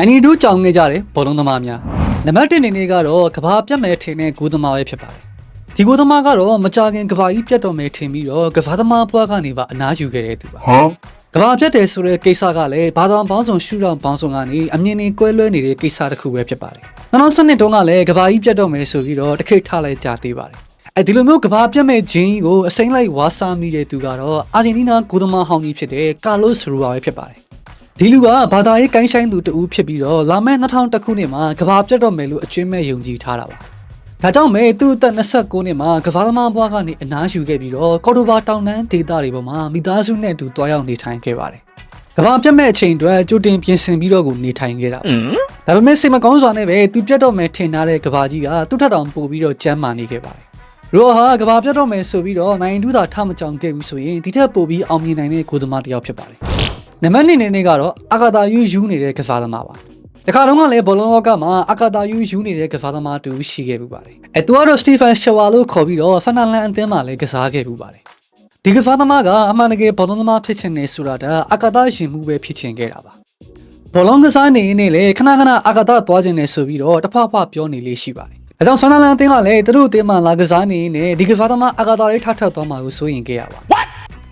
အနီတို့ကြောင်နေကြတယ်ဘောလုံးသမားများနံပါတ်1နေနေကတော့ကဘာပြတ်မဲ့ထင်တဲ့ဂိုးသမားပဲဖြစ်ပါတယ်ဒီဂိုးသမားကတော့မကြခင်ကဘာကြီးပြတ်တော်မယ်ထင်ပြီးတော့ကဘာသမားဘွားကနေပါအနားယူခဲ့တဲ့သူပါ Huh? ကဘာပြတ်တယ်ဆိုတဲ့ကိစ္စကလည်းဘာသာပေါင်းစုံရှုထောင့်ပေါင်းစုံကနေအမြင်နဲ့ကွဲလွဲနေတဲ့ကိစ္စတစ်ခုပဲဖြစ်ပါတယ်2012တုန်းကလည်းကဘာကြီးပြတ်တော်မယ်ဆိုပြီးတော့တစ်ခိတ်ထားလိုက်ကြသေးပါတယ်အဲဒီလိုမျိုးကဘာပြတ်မဲ့ဂျင်းကြီးကိုအစိမ့်လိုက်ဝါစာမိတဲ့သူကတော့အာဂျင်တီးနားဂိုးသမားဟောင်းကြီးဖြစ်တဲ့ကာလိုစ်ရူဝါပဲဖြစ်ပါတယ် ဒီလူကဘာသာရေးကိုင်းဆိုင်သူတူဖြစ်ပြီးတော့လာမယ့်2000ခုနှစ်မှာကဘာပြတ်တော့မယ်လို့အကျွင်းမဲ့ယုံကြည်ထားတာပါ။ဒါကြောင့်မဲသူ့အသက်29နှစ်မှာကစားသမားဘွားကနေအနားယူခဲ့ပြီးတော့ကော်တိုဘာတောင်တန်းဒေသတွေပေါ်မှာမိသားစုနဲ့အတူတွားရောက်နေထိုင်ခဲ့ပါတယ်။ကဘာပြတ်မဲ့အချိန်အတွက်ကြိုတင်ပြင်ဆင်ပြီးတော့ကိုနေထိုင်ခဲ့တာပါ။ဒါပေမဲ့စိတ်မကောင်းစွာနဲ့ပဲသူပြတ်တော့မယ်ထင်ထားတဲ့ကဘာကြီးကသူ့ထက်တောင်ပိုပြီးတော့ကြမ်းမာနေခဲ့ပါတယ်။ရောဟာကဘာပြတ်တော့မယ်ဆိုပြီးတော့နိုင်တူးသာထမကြောင်ခဲ့ဘူးဆိုရင်ဒီထက်ပိုပြီးအောင်မြင်နိုင်တဲ့ကိုယ်သမားတစ်ယောက်ဖြစ်ပါတယ်။ နံပါတ်2နေနေကတော့အာကာတာယူယူနေတဲ့ကစားသမားပါတခါတော့ကလည်းဘောလုံးလောကမှာအာကာတာယူယူနေတဲ့ကစားသမားတူရှိခဲ့ပူပါတယ်အဲသူကတော့စတီဖန်ရှဝါလို့ခေါ်ပြီးတော့ဆန်နာလန်အသင်းမှာလည်းကစားခဲ့ပူပါတယ်ဒီကစားသမားကအမှန်တကယ်ဘောလုံးသမားဖြစ်ချင်နေဆိုတာဒါအာကာတာရှင်မှုပဲဖြစ်ချင်ခဲ့တာပါဘောလုံးကစားနေနေလေခဏခဏအာကာတာသွားခြင်းနေဆိုပြီးတော့တဖဖပြောနေလေးရှိပါတယ်အဲကြောင့်ဆန်နာလန်အသင်းကလည်းသူတို့အသင်းမှာလာကစားနေနေဒီကစားသမားအာကာတာလေးထထပ်သွားမှာကိုစိုးရင်ခဲ့ရပါ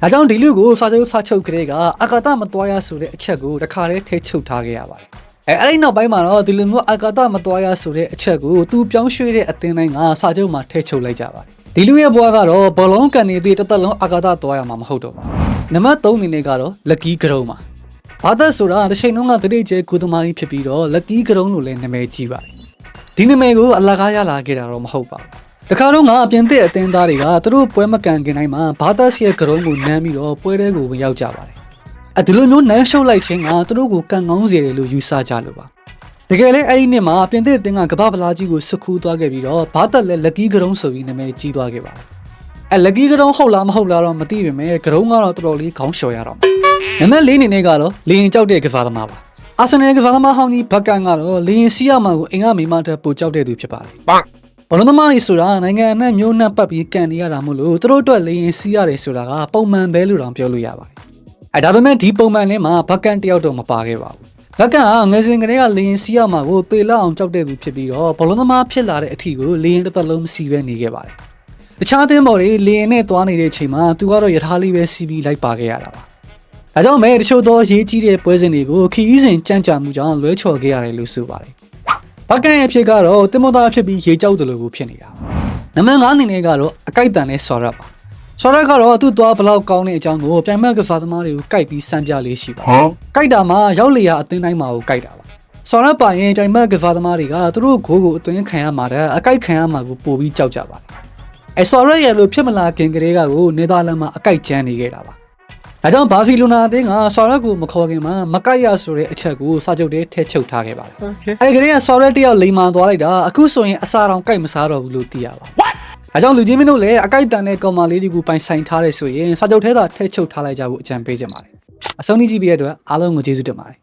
ဒါကြောင့်ဒီလူကိုစာချုပ်စာချုပ်ကလေးကအကာတမတွားရဆိုတဲ့အချက်ကိုတခါတည်းထိချုပ်ထားခဲ့ရပါတယ်။အဲအဲ့ဒီနောက်ပိုင်းမှာတော့ဒီလူမျိုးအကာတမတွားရဆိုတဲ့အချက်ကိုသူပြောင်းရွှေ့တဲ့အသင်းတိုင်းကစာချုပ်မှာထိချုပ်လိုက်ကြပါတယ်။ဒီလူရဲ့ဘဝကတော့ဘောလုံးကန်နေသည့်တစ်သက်လုံးအကာတတွားရမှာမဟုတ်တော့ပါဘူး။နံပါတ်3အနေနဲ့ကတော့လက်ကီးကရုံးပါ။ဘာသက်ဆိုတာတစ်ချိန်လုံးကတတိကျကုသမားကြီးဖြစ်ပြီးတော့လက်ကီးကရုံးလို့လည်းနာမည်ကြီးပါတယ်။ဒီနာမည်ကိုအလကားရလာခဲ့တာတော့မဟုတ်ပါဘူး။ တခါတော့ကအပြင်သစ်အသင်းသားတွေကသူတို့ပွဲမကန်ခင်တိုင်းမှာဘာသက်စီရဲ့ကရုံးကိုနမ်းပြီးတော့ပွဲတဲကိုဝင်ရောက်ကြပါတယ်။အဲဒီလိုမျိုးနမ်းရှုပ်လိုက်ခြင်းကသူတို့ကိုကန်ကောင်းစေတယ်လို့ယူဆကြလို့ပါ။တကယ်လည်းအဲ့ဒီနှစ်မှာပြင်သစ်အသင်းကကမ္ဘာဗလာကြီးကိုစုခူးသွားခဲ့ပြီးတော့ဘာသက်လည်းလက်ကီးကရုံးဆိုပြီးနာမည်ကြီးသွားခဲ့ပါတယ်။အဲလက်ကီးကရုံးဟုတ်လားမဟုတ်လားတော့မသိပေမဲ့ကရုံးကတော့တော်တော်လေးခေါင်းလျှော်ရတော့မှာ။နံပါတ်၄အနေနဲ့ကတော့လေရင်ကြောက်တဲ့ကစားသမားပါ။အာဆင်နယ်ကစားသမားဟောင်းကြီးဘက်ကန်ကတော့လေရင်စီးရမှာကိုအင်္ဂါမိမတက်ပိုကြောက်တဲ့သူဖြစ်ပါတယ်။ Bonk. ဘောလုံးသမားတွေဆိုတာနိုင်ငံနဲ့မျိုးနှံ့ပတ်ပြီးကန်နေရတာမို့လို့သူတို့အတွက်လေရင်စီးရတယ်ဆိုတာကပုံမှန်ပဲလို့တောင်ပြောလို့ရပါတယ်။အဲဒါပေမဲ့ဒီပုံမှန်လေးမှာဘက်ကန်တယောက်တော့မပါခဲ့ပါဘူး။ဘက်ကန်ကငယ်စဉ်ကတည်းကလေရင်စီးရမှာကိုသေလောက်အောင်ကြောက်တဲ့သူဖြစ်ပြီးတော့ဘောလုံးသမားဖြစ်လာတဲ့အထီကိုလေရင်တစ်သက်လုံးမစီးပဲနေခဲ့ပါတယ်။တခြားအသင်းပေါ်တွေလေရင်နဲ့သွားနေတဲ့အချိန်မှာသူကတော့ယထာလေးပဲစီးပြီးလိုက်ပါခဲ့ရတာပါ။ဒါကြောင့်မဲတချို့သောရေးကြီးတဲ့ပွဲစဉ်တွေကိုခီးစဉ်ကြံ့ကြာမှုကြောင့်လွဲချော်ခဲ့ရတယ်လို့ဆိုပါတယ်။ ဘကန်ရဲ့အဖြစ်ကတော့တင်မောသားဖြစ်ပြီးရေကြောက်တယ်လို့ကိုဖြစ်နေတာနံပါတ်5အနေနဲ့ကတော့အကိုက်တန်နဲ့ဆော်ရက်ပါဆော်ရက်ကတော့သူ့သွားဘလောက်ကောင်းတဲ့အကြောင်းကိုပြိုင်မက်ကစားသမားတွေကိုကိုက်ပြီးစမ်းပြလေးရှိပါ Huh? ကိုက်တာမှာရောက်လေရအသင်းတိုင်းမှာကိုကိုက်တာပါဆော်ရက်ပါရင်ပြိုင်မက်ကစားသမားတွေကသူတို့ဂိုးကိုအသွင်းခံရမှာတဲ့အကိုက်ခံရမှာကိုပို့ပြီးကြောက်ကြပါတယ်အဲဆော်ရက်ရဲ့လို့ဖြစ်မလာခင်ကလေးကကိုနေသာလန်မှာအကိုက်ကျန်းနေခဲ့တာပါ ဒါကြောင့်ဘာစီလိုနာအသင်းကဆော်ရက်ကိုမခေါ်ခင်မှာမကိုက်ရဆိုတဲ့အချက်ကိုစာချုပ်ထဲထည့်ချုပ်ထားခဲ့ပါတယ် Okay. အဲ့ဒီကလေးကဆော်ရက်တယောက်လိန်မာသွားလိုက်တာအခုဆိုရင်အစာတောင်ကြိုက်မစားတော့ဘူးလို့သိရပါ What အဲကြောင့်လူကြီးမင်းတို့လည်းအကြိုက်တန်တဲ့ကောင်မလေးတွေကိုပိုင်ဆိုင်ထားတယ်ဆိုရင်စာချုပ်ထဲသာထည့်ချုပ်ထားလိုက်ကြဖို့အကြံပေးချင်ပါတယ်အဆုံးထိကြည့်ပြီးတဲ့အတွက်အားလုံးကိုကျေးဇူးတင်ပါတယ်